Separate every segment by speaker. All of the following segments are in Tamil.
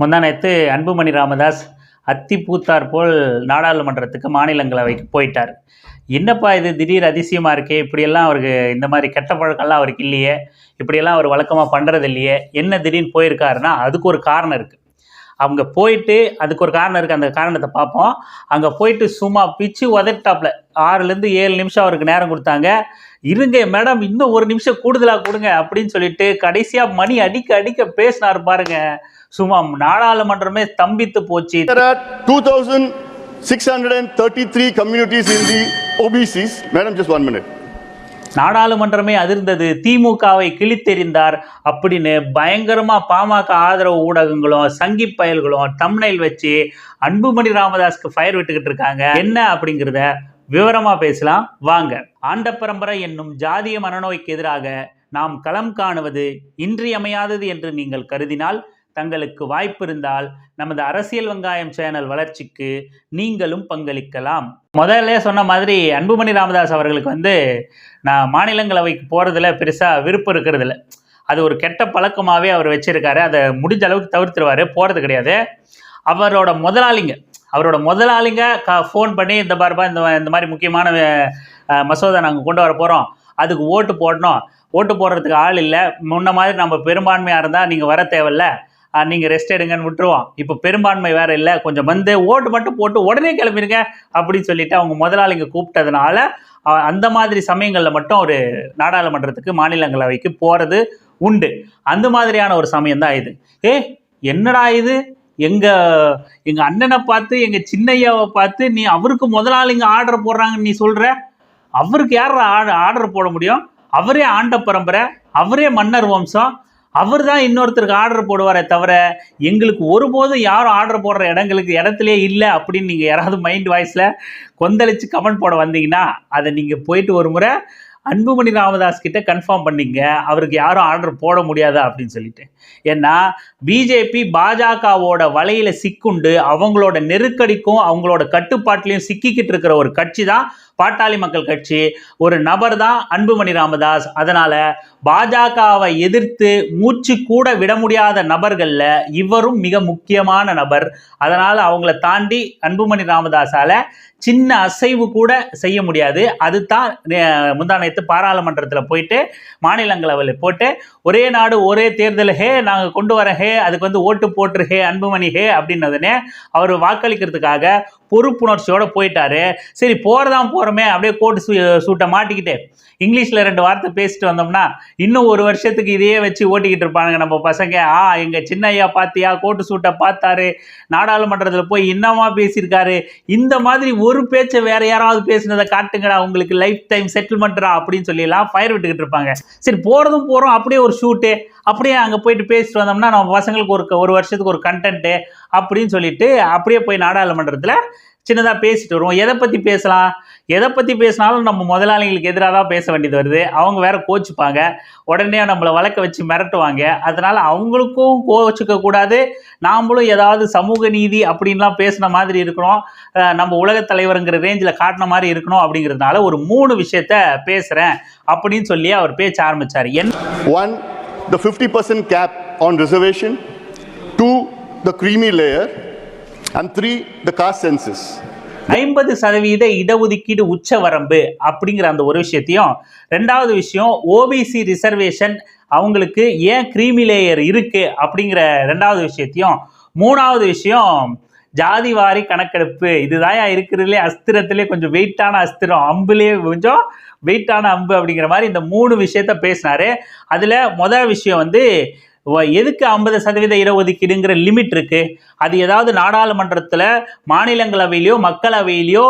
Speaker 1: முந்தானத்து அன்புமணி ராமதாஸ் அத்தி பூத்தார் போல் நாடாளுமன்றத்துக்கு மாநிலங்களவைக்கு போயிட்டார். என்னப்பா இது? திடீர் அதிசயமாக இருக்கே. இப்படியெல்லாம் அவருக்கு இந்த மாதிரி கெட்ட பழக்கம்லாம் அவருக்கு இல்லையே. இப்படியெல்லாம் அவர் வழக்கமாக பண்ணுறது இல்லையே. என்ன திடீர்னு போயிருக்காருன்னா அதுக்கு ஒரு காரணம் இருக்குது அவங்க போயிட்டு அதுக்கு ஒரு காரணம் இருக்குது அந்த காரணத்தை பார்ப்போம். அங்கே போயிட்டு சும்மா பிச்சு உதட்டாப்பில் ஆறுலேருந்து ஏழு நிமிஷம் அவருக்கு நேரம் கொடுத்தாங்க. இருங்க மேடம் இன்னும் ஒரு நிமிஷம் கூடுதலாக கொடுங்க அப்படின்னு சொல்லிட்டு கடைசியாக மணி அடிக்க அடிக்க பேசினார் பாருங்கள் சும்மா நாடாளுமன்றமே ஸ்தம்பித்து போச்சு.
Speaker 2: There are 2,633 communities in the OBCs. Madam, just one minute.
Speaker 1: நாடாளுமன்றமே அதிர்ந்தது. திமுகவை கிழித்தெறிந்தார் அப்படின்னு பயங்கரமா பாமக ஆதரவு ஊடகங்களும் சங்கி பயல்களும் தம்னைல் வச்சு அன்புமணி ராமதாஸ்க்கு ஃபயர் விட்டுக்கிட்டு இருக்காங்க. என்ன அப்படிங்கிறத விவரமா பேசலாம். வாங்க. ஆண்ட பரம்பரை என்னும் ஜாதிய மனநோய்க்கு எதிராக நாம் களம் காணுவது இன்றியமையாதது என்று நீங்கள் கருதினால் தங்களுக்கு வாய்ப்பு இருந்தால் நமது அரசியல் வெங்காயம் சேனல் வளர்ச்சிக்கு நீங்களும் பங்களிக்கலாம். முதல்ல சொன்ன மாதிரி அன்புமணி ராமதாஸ் அவர்களுக்கு வந்து நான் மாநிலங்களவைக்கு போகிறதுல பெருசாக விருப்பம் இருக்கிறதில்ல. அது ஒரு கெட்ட பழக்கமாகவே அவர் வச்சிருக்காரு. அதை முடிஞ்ச அளவுக்கு தவிர்த்துருவார். போகிறது கிடையாது. அவரோட முதலாளிங்க அவரோட முதலாளிங்க க ஃபோன் பண்ணி இந்த பாருப்பா இந்த இந்த மாதிரி முக்கியமான மசோதா நாங்கள் கொண்டு வர போகிறோம் அதுக்கு ஓட்டு போடணும். ஓட்டு போடுறதுக்கு ஆள் இல்லை. முன்ன மாதிரி நம்ம பெரும்பான்மையாக இருந்தால் நீங்கள் வர தேவையில்ல. நீங்கள் ரெஸ்ட் எடுங்கன்னு விட்டுருவான் இப்போ பெரும்பான்மை வேற இல்லை. கொஞ்சம் வந்து ஓட்டு மட்டும் போட்டு உடனே கிளம்பிருங்க அப்படின்னு சொல்லிட்டு அவங்க முதலாளிங்க கூப்பிட்டதுனால அந்த மாதிரி சமயங்களில் மட்டும் ஒரு நாடாளுமன்றத்துக்கு மாநிலங்களவைக்கு போகிறது உண்டு. அந்த மாதிரியான ஒரு சமயம் தான் இது. ஏ என்னடா இது? எங்க எங்க அண்ணனை பார்த்து எங்க சின்னையாவை பார்த்து நீ அவருக்கு முதலாளிங்க ஆர்டர் போடுறாங்கன்னு நீ சொல்ற? அவருக்கு யார் ஆர்டர் போட முடியும்? அவரே ஆண்ட பரம்பரை அவரே மன்னர் வம்சம் அவர் தான் இன்னொருத்தருக்கு ஆர்டர் போடுவாரே தவிர எங்களுக்கு ஒருபோதும் யாரும் ஆர்டர் போடுற இடங்களுக்கு இடத்துலயே இல்லை அப்படின்னு நீங்கள் யாராவது மைண்ட் வாய்ஸில் கொந்தளிச்சு கமெண்ட் போட வந்தீங்கன்னா அதை நீங்கள் போயிட்டு ஒரு முறை அன்புமணி ராமதாஸ் கிட்ட கன்ஃபார்ம் பண்ணிங்க. அவருக்கு யாரும் ஆர்டர் போட முடியாதா அப்படின்னு சொல்லிட்டு. ஏன்னா பிஜேபி பாஜகவோட வலையில சிக்குண்டு அவங்களோட நெருக்கடிக்கும் அவங்களோட கட்டுப்பாட்டிலையும் சிக்கிக்கிட்டு இருக்கிற ஒரு கட்சி தான் பாட்டாளி மக்கள் கட்சி ஒரு நபர் தான் அன்புமணி ராமதாஸ். அதனால பாஜகவை எதிர்த்து மூச்சு கூட விட முடியாத நபர்களில் இவரும் மிக முக்கியமான நபர். அதனால் அவங்கள தாண்டி அன்புமணி ராமதாஸால் சின்ன அசைவு கூட செய்ய முடியாது. அதுதான் தான் முந்தா பாராளுமன்றத்தில் போயிட்டு மாநிலங்களவையில் போட்டு ஒரே நாடு ஒரே தேர்தல் ஹே நாங்கள் கொண்டு வர ஹே அதுக்கு வந்து ஓட்டு போட்டுரு ஹே அன்புமணி ஹே அப்படின்னதுனே அவர் வாக்களிக்கிறதுக்காக பொறுப்புணர்ச்சியோட போயிட்டாரு. சரி போறதான் போறோமே அப்படியே கோட்டு சூ சூட்டை மாட்டிக்கிட்டு. இங்கிலீஷில் ரெண்டு வார்த்தை பேசிட்டு வந்தோம்னா இன்னும் ஒரு வருஷத்துக்கு இதையே வச்சு ஓட்டிக்கிட்டு இருப்பானுங்க நம்ம பசங்க. ஆ எங்கள் சின்னையா பார்த்தியா கோட்டு சூட்டை பார்த்தாரு. நாடாளுமன்றத்தில் போய் இன்னமா பேசியிருக்காரு. இந்த மாதிரி ஒரு பேச்சை வேற யாராவது பேசினதை காட்டுங்கடா உங்களுக்கு லைஃப் டைம் செட்டில்மெண்ட்ரா அப்படின்னு சொல்லிலாம் ஃபயர் விட்டுக்கிட்டு இருப்பாங்க. சரி போகிறதும் போகிறோம் அப்படியே ஒரு ஷூட்டு அப்படியே அங்கே போயிட்டு பேசிட்டு வந்தோம்னா நம்ம பசங்களுக்கு ஒரு ஒரு வருஷத்துக்கு ஒரு கண்டென்ட்டு அப்படின்னு சொல்லிட்டு அப்படியே போய் நாடாளுமன்றத்தில் சின்னதாக பேசிட்டு வருவோம். எதை பற்றி பேசலாம்? எதை பற்றி பேசினாலும் நம்ம முதலாளிகளுக்கு எதிராக தான் பேச வேண்டியது வருது. அவங்க வேற கோச்சுப்பாங்க. உடனே நம்மளை வழக்க வச்சு மிரட்டுவாங்க. அதனால் அவங்களுக்கும் கோச்சுக்க கூடாது. நாமளும் ஏதாவது சமூக நீதி அப்படின்லாம் பேசின மாதிரி இருக்கணும். நம்ம உலகத் தலைவருங்கிற ரேஞ்சில் காட்டின மாதிரி இருக்கணும் அப்படிங்கிறதுனால ஒரு மூணு விஷயத்த பேசுகிறேன் அப்படின்னு சொல்லி அவர் பேச ஆரம்பிச்சார். என்ன
Speaker 2: One, the 50% cap on reservation. Two, the creamy layer. And three the caste census
Speaker 1: ஐம்பது சதவீத இடஒதுக்கீடு உச்சவரம்பு அப்படிங்கிற அந்த ஒரு விஷயத்தையும் ரெண்டாவது விஷயம் ஓபிசி ரிசர்வேஷன் அவங்களுக்கு ஏன் கிரீமி லேயர் இருக்கு அப்படிங்கிற ரெண்டாவது விஷயத்தையும் மூணாவது விஷயம் ஜாதி வாரி கணக்கெடுப்பு இதுதான் இருக்கிறதுலே அஸ்திரத்திலே கொஞ்சம் வெயிட்டான அஸ்திரம் அம்புலே கொஞ்சம் வெயிட்டான அம்பு அப்படிங்கிற மாதிரி இந்த மூணு விஷயத்த பேசினாரு. அதுல முதல் விஷயம் வந்து எதுக்கு ஐம்பது சதவீத இடஒதுக்கீடுங்கிற லிமிட் இருக்கு? அது ஏதாவது நாடாளுமன்றத்தில் மாநிலங்களவையிலையோ மக்களவையிலையோ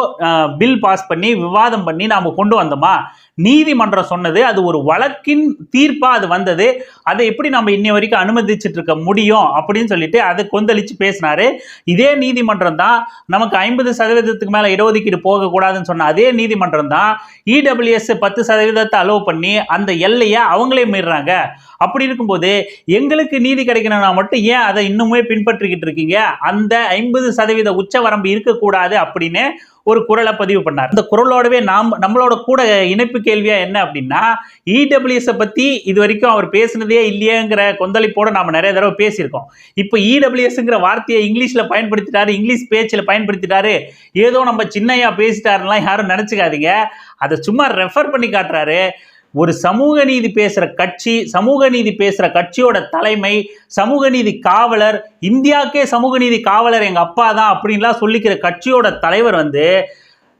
Speaker 1: பில் பாஸ் பண்ணி விவாதம் பண்ணி நாம் கொண்டு வந்தோமா? நீதிமன்றம் சொன்னது அது ஒரு வழக்கின் தீர்ப்பாக அது வந்தது. அதை எப்படி நம்ம இன்னை வரைக்கும் அனுமதிச்சுட்டு இருக்க முடியும் அப்படின்னு சொல்லிட்டு அதை கொந்தளிச்சு பேசினாரு. இதே நீதிமன்றம் தான் நமக்கு ஐம்பது சதவீதத்துக்கு மேலே இடஒதுக்கீடு போகக்கூடாதுன்னு சொன்ன அதே நீதிமன்றம் தான் இடபிள்யூஎஸ் பத்து சதவீதத்தை அலோவ் பண்ணி அந்த எல்லையை அவங்களே மீறாங்க அப்படி இருக்கும்போது எங்களுக்கு நீதி கிடைக்கணும்னா மட்டும் ஏன் அதை இன்னுமே பின்பற்றிக்கிட்டு இருக்கீங்க? அந்த ஐம்பது சதவீத உச்ச வரம்பு இருக்கக்கூடாது அப்படின்னு ஒரு குரலை பதிவு பண்ணார். இந்த குரலோடவே நாம் நம்மளோட கூட இணைப்பு கேள்வியா என்ன அப்படின்னா இடபிள்யூஎஸை பத்தி இது வரைக்கும் அவர் பேசினதே இல்லையேங்கிற கொந்தளிப்போட நாம நிறைய தடவை பேசியிருக்கோம். இப்போ இடபிள்யூஎஸ்ங்கிற வார்த்தையை இங்கிலீஷ்ல பயன்படுத்திட்டாரு இங்கிலீஷ் பேச்சில் பயன்படுத்திட்டாரு ஏதோ நம்ம சின்னையா பேசிட்டாருலாம் யாரும் நினைச்சுக்காதீங்க. அதை சும்மா ரெஃபர் பண்ணி காட்டுறாரு. ஒரு சமூக நீதி பேசுகிற கட்சி சமூக நீதி பேசுகிற கட்சியோட தலைமை சமூக நீதி காவலர் இந்தியாக்கே சமூக நீதி காவலர் எங்கள் அப்பா தான் அப்படின்லாம் சொல்லிக்கிற கட்சியோட தலைவர் வந்து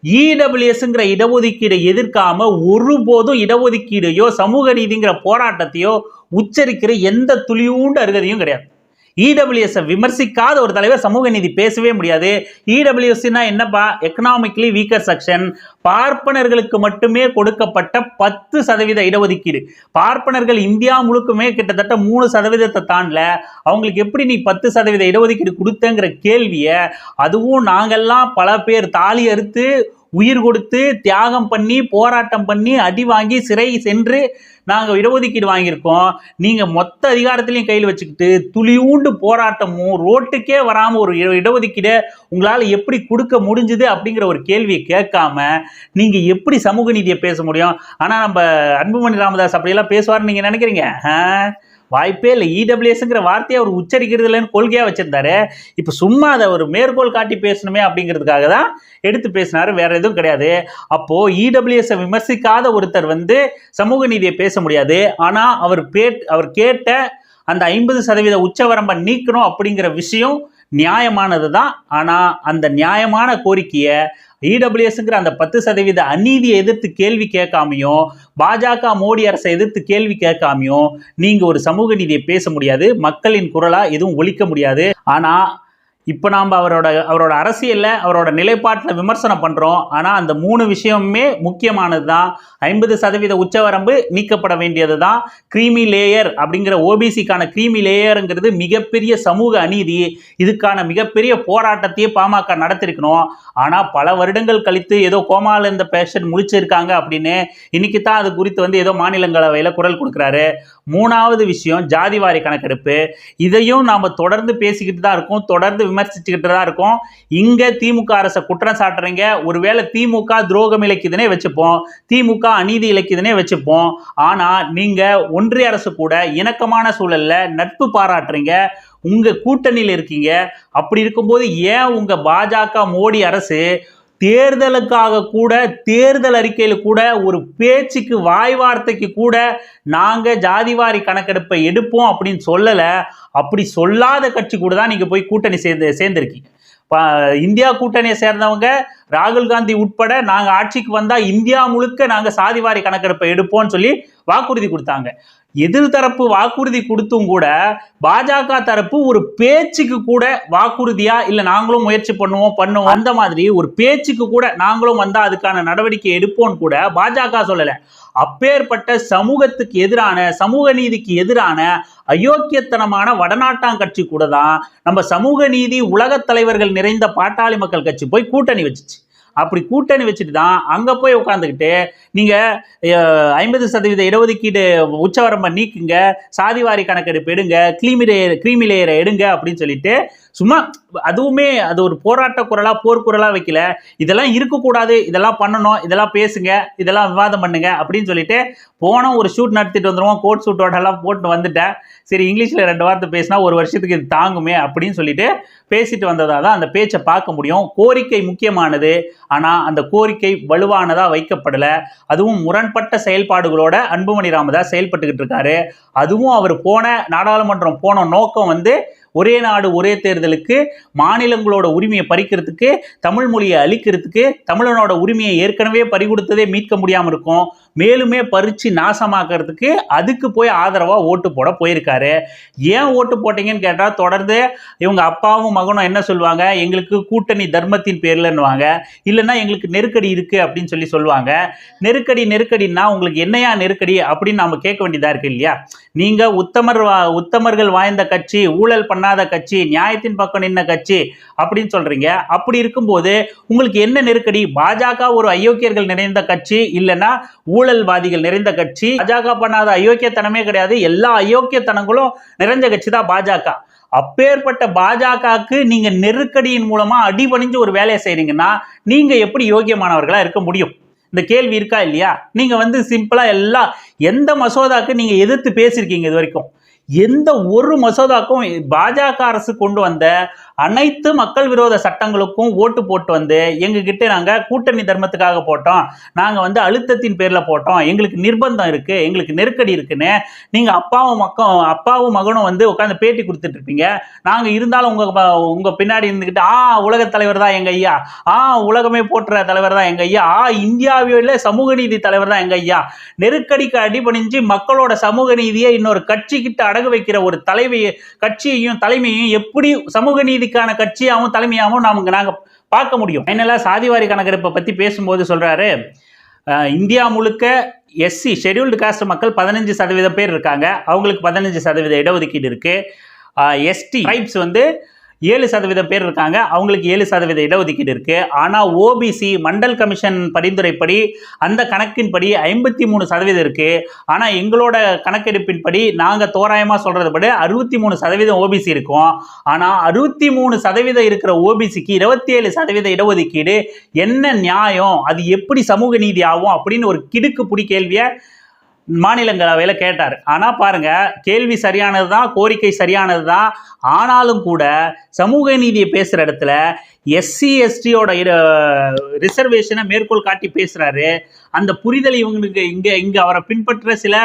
Speaker 1: இடபிள்யூஎஸ்ங்கிற இடஒதுக்கீடை எதிர்க்காம ஒருபோதும் இடஒதுக்கீடையோ சமூக நீதிங்கிற போராட்டத்தையோ உச்சரிக்கிற எந்த துளியூண்டு அருகதையும் கிடையாது. இடபிள்யூஎஸ் விமர்சிக்காத ஒரு தலைவர் சமூக நீதி பேசவே முடியாது. இடபிள்யூஎஸ்னா என்னப்பா? எக்கனாமிக்கலி வீக்கர் செக்ஷன் பார்ப்பனர்களுக்கு மட்டுமே கொடுக்கப்பட்ட பத்து சதவீத இடஒதுக்கீடு. பார்ப்பனர்கள் இந்தியா முழுக்குமே கிட்டத்தட்ட மூணு சதவீதத்தை தாண்டல. அவங்களுக்கு எப்படி நீ பத்து சதவீத இடஒதுக்கீடு கொடுத்தங்கிற கேள்வியை அதுவும் நாங்கெல்லாம் பல பேர் தாலி அறுத்து உயிர் கொடுத்து தியாகம் பண்ணி போராட்டம் பண்ணி அடி வாங்கி சிறை சென்று நாங்கள் இடஒதுக்கீடு வாங்கியிருக்கோம். நீங்கள் மொத்த அதிகாரத்திலையும் கையில் வச்சுக்கிட்டு துளியூண்டு போராட்டமும் ரோட்டுக்கே வராமல் ஒரு இட- இடஒதுக்கீடை உங்களால் எப்படி கொடுக்க முடிஞ்சுது அப்படிங்கிற ஒரு கேள்வியை கேட்காம நீங்கள் எப்படி சமூக நீதியை பேச முடியும்? ஆனால் நம்ம அன்புமணி ராமதாஸ் அப்படியெல்லாம் பேசுவார்னு நீங்கள் நினைக்கிறீங்க? ஆ? வாய்ப்பே இல்லை. இடபிள்யூஎஸ்ங்கிற வார்த்தையை அவர் உச்சரிக்கிறது இல்லைன்னு கொள்கையாக வச்சுருந்தாரு. இப்போ சும்மா அதை ஒரு மேற்கோள் காட்டி பேசணுமே அப்படிங்கிறதுக்காக தான் எடுத்து பேசினார். வேற எதுவும் கிடையாது. அப்போது இடபிள்யூஎஸை விமர்சிக்காத ஒருத்தர் வந்து சமூக நீதியை பேச முடியாது. ஆனால் அவர் பேட் அவர் கேட்ட அந்த ஐம்பது சதவீத உச்சவரம்பை நீக்கணும் அப்படிங்கிற விஷயம் நியாயமானது தான் ஆனால் அந்த நியாயமான கோரிக்கையை இடபிள்யூஎஸ்ங்கிற அந்த பத்து சதவீத அநீதியை எதிர்த்து கேள்வி கேட்காமையும் பாஜக மோடி அரசை எதிர்த்து கேள்வி கேட்காமையும் நீங்கள் ஒரு சமூக நீதியை பேச முடியாது. மக்களின் குரலாக எதுவும் ஒழிக்க முடியாது. ஆனால் இப்போ நாம் அவரோட அவரோட அரசியலில் அவரோட நிலைப்பாட்டில் விமர்சனம் பண்ணுறோம் ஆனால் அந்த மூணு விஷயமுமே முக்கியமானது தான் ஐம்பது சதவீத உச்சவரம்பு நீக்கப்பட வேண்டியது தான் க்ரீமி லேயர் அப்படிங்கிற ஓபிசிக்கான க்ரீமி லேயருங்கிறது மிகப்பெரிய சமூக அநீதி. இதுக்கான மிகப்பெரிய போராட்டத்தையே பாமக நடத்திருக்கணும். ஆனால் பல வருடங்கள் கழித்து ஏதோ கோமால இந்த பேஷண்ட் முழிச்சிருக்காங்க அப்படின்னு இன்னைக்கு தான் அது குறித்து வந்து ஏதோ மாநிலங்களவையில் குரல் கொடுக்குறாரு. மூணாவது விஷயம் ஜாதிவாரி கணக்கெடுப்பு. இதையும் நாம் தொடர்ந்து பேசிக்கிட்டு தான் இருக்கோம். தொடர்ந்து விமர்சிச்சுக்கிட்டு தான் இருக்கோம். இங்கே திமுக அரசை குற்றம் சாட்டுறீங்க. ஒருவேளை திமுக துரோகம் இழைக்குதுனே வச்சுப்போம். திமுக அநீதி இழைக்குதுனே வச்சுப்போம். ஆனால் நீங்கள் ஒன்றிய அரசு கூட இணக்கமான சூழல்ல நட்பு பாராட்டுறீங்க. உங்க கூட்டணியில் இருக்கீங்க. அப்படி இருக்கும்போது ஏன் உங்க பாஜக மோடி அரசு தேர்தலுக்காக கூட தேர்தல் அறிக்கையில் கூட ஒரு பேச்சுக்கு வாய் வார்த்தைக்கு கூட நாங்கள் ஜாதிவாரி கணக்கெடுப்பை எடுப்போம் அப்படின்னு சொல்லலை. அப்படி சொல்லாத கட்சி கூட தான் நீங்கள் போய் கூட்டணி சேர்ந்து சேர்ந்துருக்கீங்க. இந்தியா கூட்டணியை சேர்ந்தவங்க ராகுல் காந்தி உட்பட நாங்கள் ஆட்சிக்கு வந்தால் இந்தியா முழுக்க நாங்கள் சாதிவாரி கணக்கெடுப்பை எடுப்போம்னு சொல்லி வாக்குறுதி கொடுத்தாங்க. எதிர்தரப்பு வாக்குறுதி கொடுத்தும் கூட பாஜக தரப்பு ஒரு பேச்சுக்கு கூட வாக்குறுதியா? இல்ல நாங்களும் முயற்சி பண்ணுவோம் பண்ணுவோம் அந்த மாதிரி ஒரு பேச்சுக்கு கூட நாங்களும் வந்தா அதுக்கான நடவடிக்கை எடுப்போம்னு கூட பாஜக சொல்லல. அப்பேற்பட்ட சமூகத்துக்கு எதிரான சமூக நீதிக்கு எதிரான அயோக்கியத்தனமான வடநாட்டாங்கட்சி கூட தான் நம்ம சமூக நீதி உலகத் தலைவர்கள் நிறைந்த பாட்டாளி மக்கள் கட்சி போய் கூட்டணி வச்சுச்சு. அப்படி கூட்டணி வச்சுட்டு தான் அங்கே போய் உட்காந்துக்கிட்டு நீங்கள் ஐம்பது சதவீத இடஒதுக்கீடு உச்சவரம்பை நீக்குங்க சாதிவாரி கணக்கெடுப்பு எடுங்க கிளீமிலேயர் கிரீமிலேயரை லேயரை எடுங்க அப்படின்னு சொல்லிட்டு சும்மா அதுவுமே அது ஒரு போராட்ட குரலாக போர்க்குரலாக வைக்கல. இதெல்லாம் இருக்கக்கூடாது இதெல்லாம் பண்ணணும் இதெல்லாம் பேசுங்க இதெல்லாம் விவாதம் பண்ணுங்க அப்படின்னு சொல்லிட்டு போனோம் ஒரு ஷூட் நடத்திட்டு வந்துடுவோம் கோட் ஷூட்டோட எல்லாம் போட்டு வந்துட்டேன். சரி இங்கிலீஷில் ரெண்டு வார்த்தை பேசினா ஒரு வருஷத்துக்கு இது தாங்குமே அப்படின்னு சொல்லிட்டு பேசிட்டு வந்ததாக தான் அந்த பேச்சை பார்க்க முடியும். கோரிக்கை முக்கியமானது. ஆனால் அந்த கோரிக்கை வலுவானதாக வைக்கப்படலை. அதுவும் முரண்பட்ட செயல்பாடுகளோட அன்புமணி ராமதாஸ் செயல்பட்டுக்கிட்டு இருக்காரு. அதுவும் அவர் போன நாடாளுமன்றம் போன நோக்கம் வந்து ஒரே நாடு ஒரே தேர்தலுக்கு மாநிலங்களோட உரிமையை பறிக்கிறதுக்கு தமிழ் மொழியை அழிக்கிறதுக்கு தமிழனோட உரிமையை ஏற்கனவே பறிகொடுத்ததே மீட்க முடியாமல் இருக்கும். மேலுமே பறித்து நாசமாக்கிறதுக்கு அதுக்கு போய் ஆதரவாக ஓட்டு போட போயிருக்காரு. ஏன் ஓட்டு போட்டீங்கன்னு கேட்டால் தொடர்ந்து இவங்க அப்பாவும் மகனும் என்ன சொல்லுவாங்க? எங்களுக்கு கூட்டணி தர்மத்தின் பேர்லன்னுவாங்க. இல்லைன்னா எங்களுக்கு நெருக்கடி இருக்குது அப்படின்னு சொல்லி சொல்லுவாங்க. நெருக்கடி நெருக்கடின்னா உங்களுக்கு என்னையா நெருக்கடி அப்படின்னு நம்ம கேட்க வேண்டியதாக இருக்குது இல்லையா? நீங்கள் உத்தமர் வா- உத்தமர்கள் வாய்ந்த கட்சி ஊழல் பண்ணாத கட்சி நியாயத்தின் பக்கம் நின்ன கட்சி அப்படின்னு சொல்றீங்க. அப்படி இருக்கும்போது உங்களுக்கு என்ன நெருக்கடி? பாஜக ஒரு அயோக்கியர்கள் நிறைந்த கட்சி இல்லைன்னா ஊழல்வாதிகள் நிறைந்த கட்சி. பாஜக பண்ணாத அயோக்கியத்தனமே கிடையாது. எல்லா அயோக்கியத்தனங்களும் நிறைஞ்ச கட்சி தான் பாஜக. அப்பேற்பட்ட பாஜகவுக்கு நீங்க நெருக்கடியின் மூலமா அடிபணிஞ்சு ஒரு வேலையை செய்றீங்கன்னா நீங்க எப்படி யோகியமானவர்களா இருக்க முடியும்? இந்த கேள்வி இருக்கா இல்லையா? நீங்க வந்து சிம்பிளா எல்லாம் எந்த மசோதாக்கு நீங்க எதிர்த்து பேசியிருக்கீங்க இது வரைக்கும்? எந்த ஒரு மசோதாக்கும் பாஜக அரசு கொண்டு வந்த அனைத்து மக்கள் விரோத சட்டங்களுக்கும் ஓட்டு போட்டு வந்து எங்ககிட்ட நாங்கள் கூட்டணி தர்மத்துக்காக போட்டோம். நாங்கள் வந்து அழுத்தத்தின் பேரில் போட்டோம். எங்களுக்கு நிர்பந்தம் இருக்கு. எங்களுக்கு நெருக்கடி இருக்குன்னு நீங்கள் அப்பாவும் மக்கம் அப்பாவும் மகனும் வந்து உட்காந்து பேட்டி கொடுத்துட்டு இருப்பீங்க. இருந்தாலும் உங்கள் உங்கள் பின்னாடி இருந்துக்கிட்டு ஆ உலக தலைவர் தான் எங்க ஐயா. ஆ உலகமே போட்டுற தலைவர் தான் எங்கள் ஐயா. ஆ இந்தியாவில சமூக நீதி தலைவர் தான் எங்கள் ஐயா. நெருக்கடிக்கு அடிபணிஞ்சு மக்களோட சமூக நீதியை இன்னொரு கட்சிக்கிட்ட அடகு வைக்கிற ஒரு தலைவி கட்சியையும் தலைமையையும் எப்படி சமூக நீதி நீதிக்கான கட்சியாகவும் தலைமையாகவும் நாம் நாங்க பார்க்க முடியும். ஃபைனலாக சாதிவாரி கணக்கெடுப்பை பத்தி பேசும்போது சொல்றாரு. இந்தியா முழுக்க எஸ்சி ஷெட்யூல்டு காஸ்ட் மக்கள் பதினஞ்சு சதவீதம் பேர் இருக்காங்க. அவங்களுக்கு பதினஞ்சு சதவீத இடஒதுக்கீடு இருக்கு. எஸ்டி ட்ரைப்ஸ் வந்து ஏழு சதவீதம் பேர் இருக்காங்க. அவங்களுக்கு ஏழு சதவீத இடஒதுக்கீடு இருக்கு. ஆனால் ஓபிசி மண்டல் கமிஷன் பரிந்துரைப்படி அந்த கணக்கின்படி ஐம்பத்தி மூணு சதவீதம் இருக்கு. ஆனால் எங்களோட கணக்கெடுப்பின்படி நாங்கள் தோராயமாக சொல்றது படி அறுபத்தி மூணு சதவீதம் ஓபிசி இருக்கும். ஆனால் அறுபத்தி மூணு சதவீதம் இருக்கிற ஓபிசிக்கு இருபத்தி ஏழு சதவீத இடஒதுக்கீடு என்ன நியாயம்? அது எப்படி சமூக நீதி ஆகும்? அப்படின்னு ஒரு கிடுக்கு புடி கேள்வியை மாநிலங்களவையில் கேட்டார். ஆனால் பாருங்க கேள்வி சரியானது தான் கோரிக்கை சரியானது தான் ஆனாலும் கூட சமூக நீதியை பேசுகிற இடத்துல எஸ்சி எஸ்டியோட ரிசர்வேஷனை மேற்கோள் காட்டி பேசுகிறாரு அந்த புரிதல் இவங்களுக்கு இங்கே இங்கே அவரை பின்பற்ற சில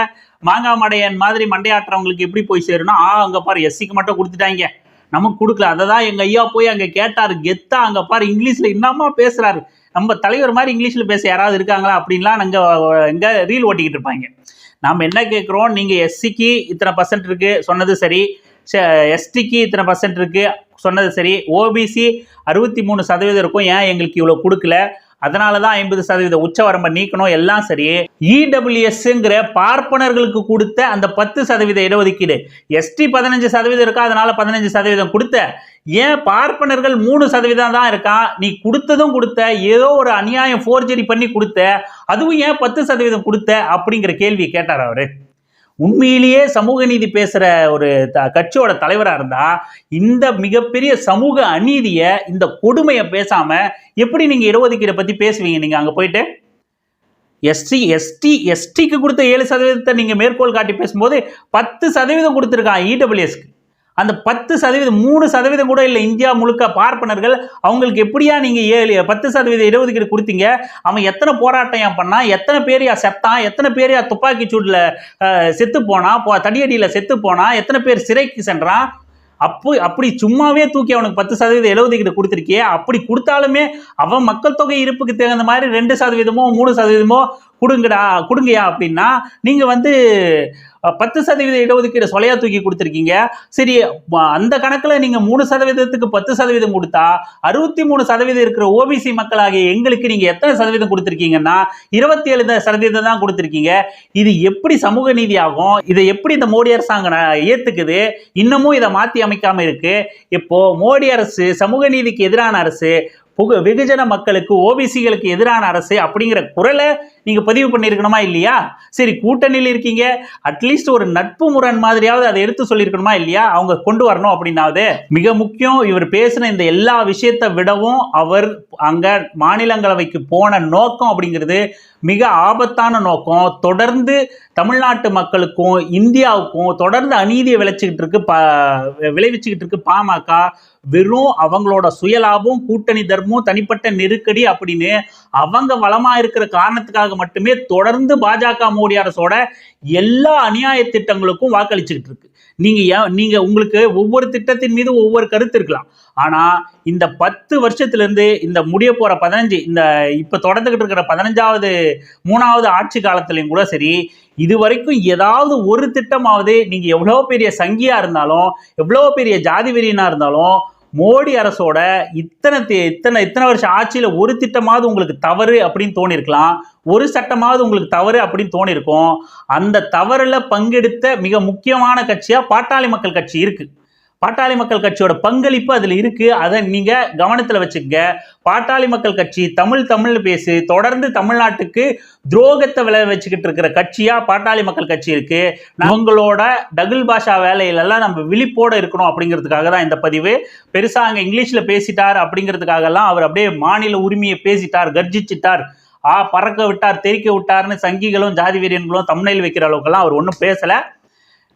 Speaker 1: மாங்காமடையன் மாதிரி மண்டையாட்டுறவங்களுக்கு எப்படி போய் சேரணும் ஆ அங்கே பாரு எஸ்சிக்கு மட்டும் கொடுத்துட்டாங்க. நமக்கு கொடுக்கல. அதை தான் எங்கள் ஐயா போய் அங்கே கேட்டார். கெத்தா அங்கே பாரு இங்கிலீஷில் இன்னமா பேசுகிறாரு நம்ம தலைவர் மாதிரி இங்கிலீஷில் பேச யாராவது இருக்காங்களா அப்படின்லாம் நாங்கள் எங்கே ரீல் ஓட்டிக்கிட்டு இருப்பாங்க. நாம் என்ன கேட்குறோம் நீங்கள் எஸ்சிக்கு இத்தனை பர்சன்ட் இருக்குது சொன்னது சரி. எஸ்டிக்கு இத்தனை பர்சன்ட் இருக்குது சொன்னது சரி. ஓபிசி அறுபத்தி மூணு சதவீதம் இருக்கும். ஏன் எங்களுக்கு இவ்வளோ கொடுக்கல? அதனால தான் ஐம்பது சதவீத உச்சவரம்பை நீக்கணும். எல்லாம் சரி. இடபிள்யூஎஸ்ங்கிற பார்ப்பனர்களுக்கு கொடுத்த அந்த பத்து சதவீத இடஒதுக்கீடு. எஸ்டி பதினஞ்சு சதவீதம் இருக்கா? அதனால பதினஞ்சு சதவீதம் கொடுத்த. ஏன் பார்ப்பனர்கள் மூணு சதவீதம் தான் இருக்கா? நீ கொடுத்ததும் கொடுத்த. ஏதோ ஒரு அநியாயம் ஃபோர்ஜரி பண்ணி கொடுத்த. அதுவும் ஏன் பத்து சதவீதம் கொடுத்த? அப்படிங்கிற கேள்வி கேட்டார் அவர். உண்மையிலேயே சமூக நீதி பேசுகிற ஒரு த- கட்சியோட தலைவராக இருந்தால் இந்த மிகப்பெரிய சமூக அநீதியை இந்த கொடுமையை பேசாமல் எப்படி நீங்க இடஒதுக்கீடை பற்றி பேசுவீங்க? நீங்கள் அங்கே போயிட்டு எஸ்டி எஸ்டி எஸ்டிக்கு கொடுத்த ஏழு சதவீதத்தை நீங்கள் மேற்கோள் காட்டி பேசும்போது பத்து சதவீதம் கொடுத்துருக்கான் இடபிள்யூஎஸ்க்கு அந்த பத்து சதவீதம் மூணு சதவீதம் கூட இல்லை இந்தியா முழுக்க பார்ப்பனர்கள் அவங்களுக்கு எப்படியா நீங்கள் ஏழு பத்து சதவீதம் இடஒதுக்கீடு கொடுத்தீங்க? அவன் எத்தனை போராட்டம் ஏன் பண்ணா எத்தனை பேரையா செத்தான் எத்தனை பேரையா துப்பாக்கி சூட்டில் செத்து போனா போ தடியடியில் செத்து போனா எத்தனை பேர் சிறைக்கு சென்றான்? அப்போ அப்படி சும்மாவே தூக்கி அவனுக்கு பத்து சதவீதம் இடஒதுக்கீடு கொடுத்துருக்கியே அப்படி கொடுத்தாலுமே அவன் மக்கள் தொகை இருப்புக்கு தகுந்த மாதிரி ரெண்டு சதவீதமோ மூணு சதவீதமோ கொடுங்கடா கொடுங்கயா அப்படின்னா நீங்கள் வந்து பத்து சதவீத இடஒதுக்கீடு சொலையா தூக்கி கொடுத்துருக்கீங்க. சரி அந்த கணக்கில் நீங்கள் மூணு சதவீதத்துக்கு பத்து சதவீதம் கொடுத்தா அறுபத்தி மூணு சதவீதம் இருக்கிற ஓபிசி மக்களாகிய எங்களுக்கு நீங்கள் எத்தனை சதவீதம் கொடுத்துருக்கீங்கன்னா இருபத்தி ஏழு சதவீதம் தான் கொடுத்துருக்கீங்க. இது எப்படி சமூக நீதி ஆகும் இதை எப்படி இந்த மோடி அரசாங்கம் ஏற்றுக்குது இன்னமும் இதை மாற்றி அமைக்காமல் இருக்கு. இப்போ மோடி அரசு சமூக நீதிக்கு எதிரான அரசு புக வெகுஜன மக்களுக்கு ஓபிசிகளுக்கு எதிரான அரசு அப்படிங்கிற குரலை நீங்கள் பதிவு பண்ணியிருக்கணுமா இல்லையா? சரி கூட்டணியில் இருக்கீங்க. அட்லீஸ்ட் ஒரு நட்பு முரண் மாதிரியாவது அதை எடுத்து சொல்லியிருக்கணுமா இல்லையா? அவங்க கொண்டு வரணும் அப்படின்னாவது. மிக முக்கியம் இவர் பேசின இந்த எல்லா விஷயத்தை விடவும் அவர் அங்கே மாநிலங்களவைக்கு போன நோக்கம் அப்படிங்கிறது மிக ஆபத்தான நோக்கம். தொடர்ந்து தமிழ்நாட்டு மக்களுக்கும் இந்தியாவுக்கும் தொடர்ந்து அநீதியை விளைச்சிக்கிட்டு இருக்கு ப விளைவிச்சுக்கிட்டு இருக்கு பாமக வெறும் அவங்களோட சுயலாபம் கூட்டணி தர்மம் தனிப்பட்ட நெருக்கடி அப்படின்னு அவங்க வளமா இருக்கிற காரணத்துக்காக மட்டுமே தொடர்ந்து பாஜக மோடி அரசோட எல்லா அநியாய திட்டங்களுக்கும் வாக்களிச்சுக்கிட்டு இருக்கு. நீங்க ஏன் நீங்க உங்களுக்கு ஒவ்வொரு திட்டத்தின் மீது ஒவ்வொரு கருத்து இருக்கலாம். ஆனா இந்த பத்து வருஷத்துல இருந்து இந்த முடிய போற பதினஞ்சு இந்த இப்ப தொடர்ந்துகிட்டு இருக்கிற பதினஞ்சாவது மூணாவது ஆட்சி காலத்திலையும் கூட சரி இது வரைக்கும் ஏதாவது ஒரு திட்டமாவது நீங்க எவ்வளோ பெரிய சங்கியா இருந்தாலும் எவ்வளோ பெரிய ஜாதி வெறியனா இருந்தாலும் மோடி அரசோட இத்தனை இத்தனை இத்தனை வருஷம் ஆட்சியில் ஒரு திட்டமாவது உங்களுக்கு தவறு அப்படின்னு தோணிருக்கலாம். ஒரு சட்டமாவது உங்களுக்கு தவறு அப்படின்னு தோணிருக்கும். அந்த தவறில் பங்கெடுத்த மிக முக்கியமான கட்சியாக பாட்டாளி மக்கள் கட்சி இருக்குது பாட்டாளி மக்கள் கட்சியோட பங்களிப்பு அதில் இருக்கு. அதை நீங்க கவனத்தில் வச்சுக்கங்க. பாட்டாளி மக்கள் கட்சி தமிழ் தமிழ் பேசு. தொடர்ந்து தமிழ்நாட்டுக்கு துரோகத்தை விளை வச்சுக்கிட்டு இருக்கிற கட்சியா பாட்டாளி மக்கள் கட்சி இருக்கு. நம்மளோட டகுல் பாஷா வேலையிலெல்லாம் நம்ம விழிப்போட இருக்கணும் அப்படிங்கிறதுக்காக தான் இந்த பதிவு. பெருசா அங்க இங்கிலீஷ்ல பேசிட்டார் அப்படிங்கிறதுக்காகலாம் அவர் அப்படியே மாநில உரிமையை பேசிட்டார் கர்ஜிச்சிட்டார். ஆ பறக்க விட்டார் தெறிக்க விட்டார்னு சங்கிகளும் ஜாதி வீரியன்களும் தமிழில் வைக்கிற அளவுக்கெல்லாம் அவர் ஒன்றும் பேசலை.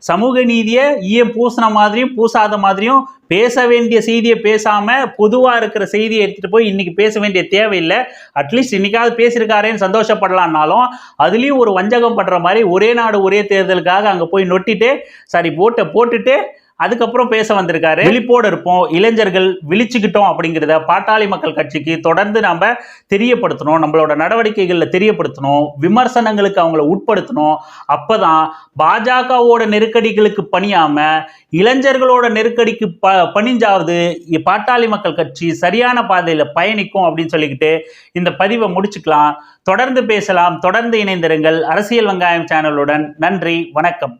Speaker 1: சமூக நீதியை ஈயம் பூசின மாதிரியும் பூசாத மாதிரியும் பேச வேண்டிய செய்தியை பேசாம பொதுவா இருக்கிற செய்தியை எடுத்துட்டு போய் இன்னைக்கு பேச வேண்டிய தேவையில்லை. அட்லீஸ்ட் இன்னைக்காவது பேசியிருக்காரேன்னு சந்தோஷப்படலான்னாலும் அதுலயும் ஒரு வஞ்சகம் பண்ற மாதிரி ஒரே நாடு ஒரே தேர்தலுக்காக அங்க போய் நொட்டிட்டு சாரி போட்டை போட்டுட்டு அதுக்கப்புறம் பேச வந்திருக்காரு. விழிப்போடு இருப்போம். இளைஞர்கள் விழிச்சுக்கிட்டோம் அப்படிங்கிறத பாட்டாளி மக்கள் கட்சிக்கு தொடர்ந்து நம்ம தெரியப்படுத்தணும். நம்மளோட நடவடிக்கைகளில் தெரியப்படுத்தணும். விமர்சனங்களுக்கு அவங்கள உட்படுத்தணும். அப்போதான் பாஜகவோட நெருக்கடிகளுக்கு பணியாம இளைஞர்களோட நெருக்கடிக்கு ப பணிஞ்சாவது பாட்டாளி மக்கள் கட்சி சரியான பாதையில் பயணிக்கும் அப்படின்னு சொல்லிக்கிட்டு இந்த பதிவை முடிச்சுக்கலாம். தொடர்ந்து பேசலாம். தொடர்ந்து இணைந்திருங்கள். அரசியல் வெங்காயம் சேனலுடன் நன்றி. வணக்கம்.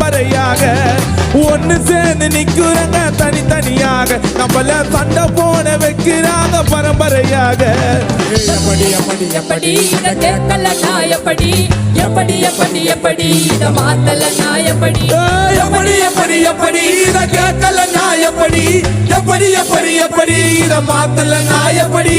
Speaker 3: பரம்பரையாக ஒண்ணு சேர்ந்து நிக்கிறங்க தனித்தனியாக. நம்மள சண்டை போட வைக்கிறாங்க பரம்பரையாக. எப்படி எப்படி
Speaker 4: எப்படி இத கேட்கல நான் எப்படி? எப்படி எப்படி எப்படி? இத மாத்தல எப்படி?
Speaker 3: எப்படி எப்படி எப்படி? இத கேட்கல எப்படி? எப்படி எப்படி எப்படி? இத மாத்தல எப்படி?